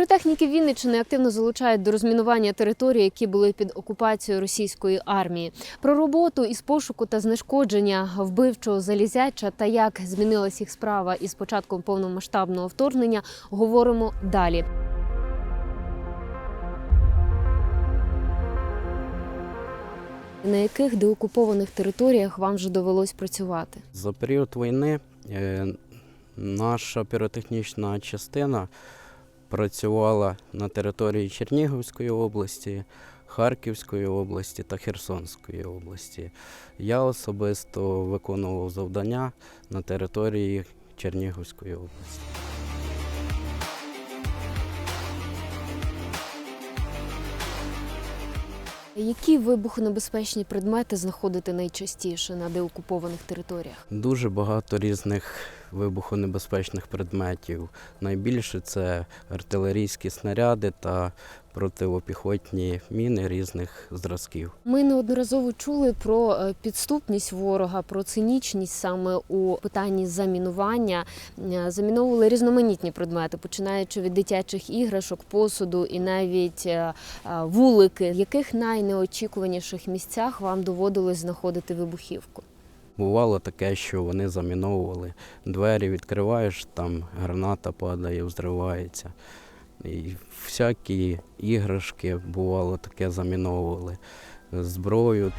Піротехніки Вінниччини активно залучають до розмінування територій, які були під окупацією російської армії. Про роботу із пошуку та знешкодження вбивчого залізяча та як змінилась їх справа із початком повномасштабного вторгнення, говоримо далі. На яких деокупованих територіях вам вже довелось працювати? За період війни е, наша піротехнічна частина працювала на території Чернігівської області, Харківської області та Херсонської області. Я особисто виконував завдання на території Чернігівської області. Які вибухонебезпечні предмети знаходите найчастіше на деокупованих територіях? Дуже багато різних вибухонебезпечних предметів. Найбільше це артилерійські снаряди та противопіхотні міни різних зразків. Ми неодноразово чули про е, підступність ворога, про цинічність саме у питанні замінування. Е, Заміновували різноманітні предмети, починаючи від дитячих іграшок, посуду і навіть е, вулики. В яких найнеочікуваніших місцях вам доводилось знаходити вибухівку? Бувало таке, що вони заміновували. Двері відкриваєш, там граната падає, взривається. І всякі іграшки бувало таке заміновували. Зброю.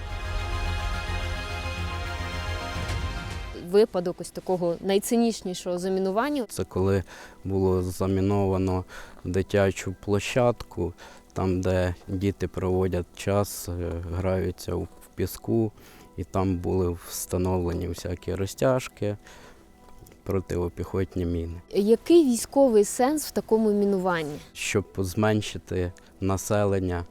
Випадок ось такого найцинічнішого замінування. Це коли було заміновано дитячу площадку, там, де діти проводять час, е, граються в піску, і там були встановлені всякі розтяжки, противопіхотні міни. Який військовий сенс в такому мінуванні? щоб зменшити населення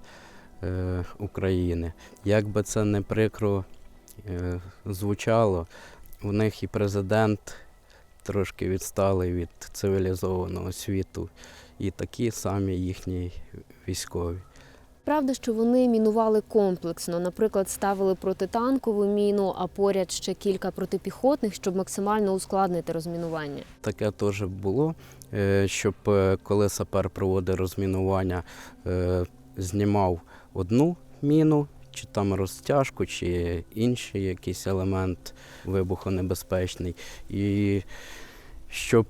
е, України. Як би це не прикро е, звучало, у них і президент трошки відсталий від цивілізованого світу, і такі самі їхні військові. Правда, що вони мінували комплексно. Наприклад, ставили протитанкову міну, а поряд ще кілька протипіхотних, щоб максимально ускладнити розмінування. Таке теж було, е, щоб е, коли сапер проводить розмінування, е, знімав одну міну, чи там розтяжку, чи інший якийсь елемент вибухонебезпечний. І щоб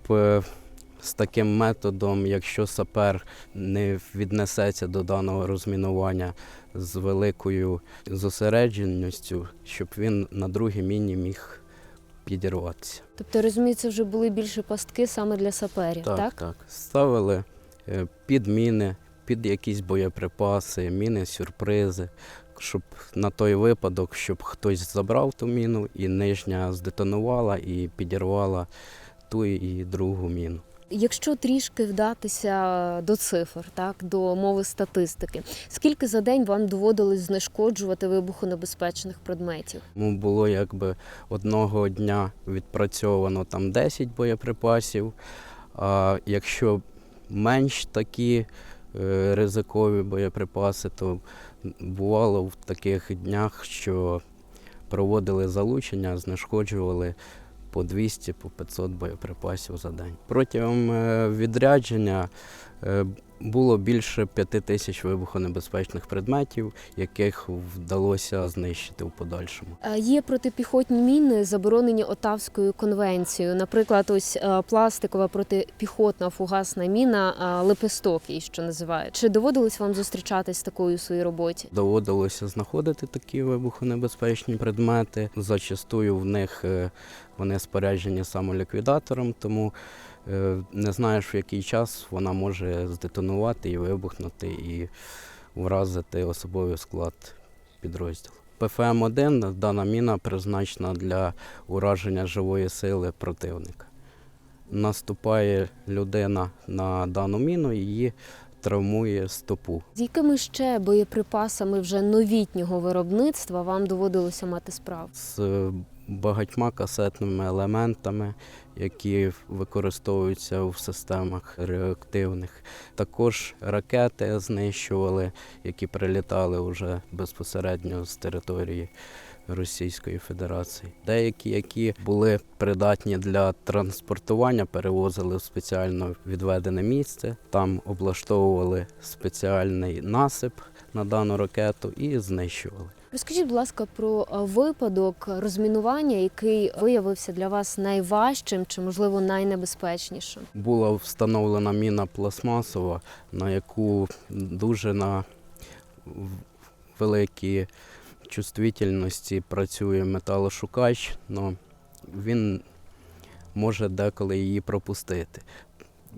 з таким методом, якщо сапер не віднесеться до даного розмінування з великою зосередженістю, щоб він на другій міні міг підірватися. Тобто, розуміється, вже були більше пастки саме для саперів, так? Так, так. Ставили е, під міни, під якісь боєприпаси, міни, сюрпризи, щоб на той випадок, щоб хтось забрав ту міну і нижня здетонувала і підірвала ту і другу міну. Якщо трішки вдатися до цифр, так до мови статистики, скільки за день вам доводилось знешкоджувати вибухонебезпечних предметів? Ну, було якби одного дня відпрацьовано там 10 боєприпасів. А якщо менш такі е, ризикові боєприпаси, то бувало в таких днях, що проводили залучення, знешкоджували по 200, по 500 боєприпасів за день. Протягом е, відрядження е, було більше 5 тисяч вибухонебезпечних предметів, яких вдалося знищити в подальшому. Е, Є протипіхотні міни, заборонені Отавською конвенцією. Наприклад, ось е, пластикова протипіхотна фугасна міна е, лепесток, її що називають. Чи доводилось вам зустрічатись з такою у своїй роботі? Доводилося знаходити такі вибухонебезпечні предмети. Зачастую в них вони споряджені самоліквідатором, тому не знаєш в який час вона може здетонувати і вибухнути, і вразити особовий склад підрозділу. ПФМ-1 дана міна призначена для ураження живої сили противника. Наступає людина на дану міну її травмує стопу. З якими ще боєприпасами вже новітнього виробництва вам доводилося мати справу? з багатьма касетними елементами, які використовуються в системах реактивних. Також ракети знищували, які прилітали вже безпосередньо з території Російської Федерації. Деякі, які були придатні для транспортування, перевозили в спеціально відведене місце. Там облаштовували спеціальний насип на дану ракету і знищували. Розкажіть, будь ласка, про е, випадок розмінування, який виявився для вас найважчим чи, можливо, найнебезпечнішим. Була встановлена міна пластмасова, на яку дуже на великій чувствительності працює металошукач, але він може деколи її пропустити.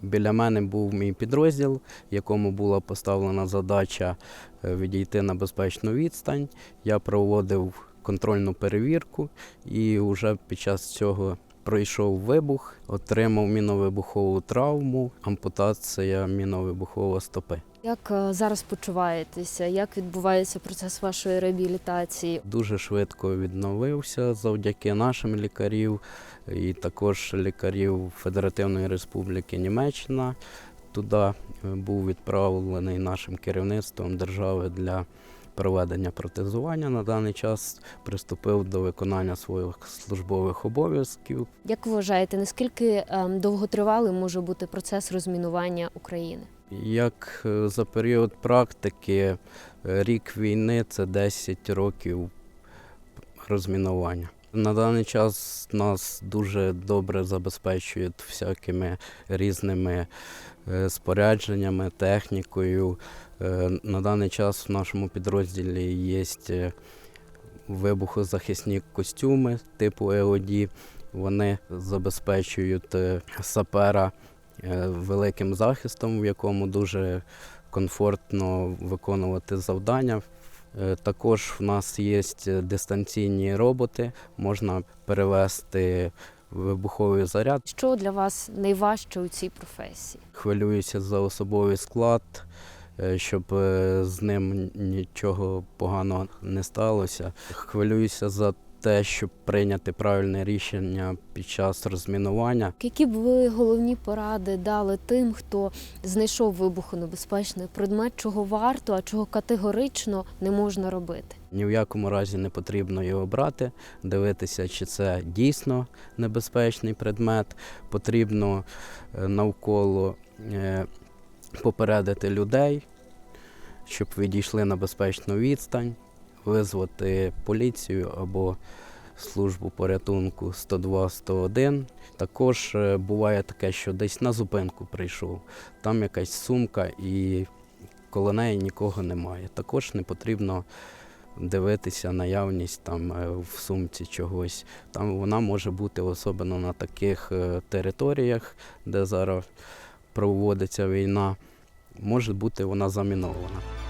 Біля мене був мій підрозділ, якому була поставлена задача е, відійти на безпечну відстань. Я проводив контрольну перевірку і вже під час цього пройшов вибух, отримав міновибухову травму, ампутація міновибухової стопи. Як е, зараз почуваєтеся? Як відбувається процес вашої реабілітації? Дуже швидко відновився завдяки нашим лікарів і також лікарів Федеративної Республіки Німеччина. Туди е, був відправлений нашим керівництвом держави для проведення протезування. На даний час приступив до виконання своїх службових обов'язків. Як ви вважаєте, наскільки довготривалим довготривалий може бути процес розмінування України? Як е, за період практики, е, рік війни це 10 років розмінування. На даний час нас дуже добре забезпечують всякими різними е, спорядженнями, технікою. Е, На даний час в нашому підрозділі є е, вибухозахисні костюми типу ЕОД. Вони забезпечують сапера великим захистом, в якому дуже комфортно виконувати завдання. Е, Також в нас є дистанційні роботи, можна перевести вибуховий заряд. Що для вас найважче у цій професії? Хвилююся за особовий склад, е, щоб е, з ним нічого поганого не сталося. Хвилююся за те, щоб прийняти правильне рішення під час розмінування. Які б ви головні поради дали тим, хто знайшов вибухонебезпечний предмет, чого варто, а чого категорично не можна робити? Ні в якому разі не потрібно його брати, дивитися, чи це дійсно небезпечний предмет. Потрібно е, навколо е, попередити людей, щоб відійшли на безпечну відстань, визвати поліцію або службу порятунку 102-101. Також е, буває таке, що десь на зупинку прийшов, там якась сумка і коло неї нікого немає. Також не потрібно дивитися наявність там е, в сумці чогось. Там вона може бути особливо на таких е, територіях, де зараз проводиться війна. Може бути вона замінована.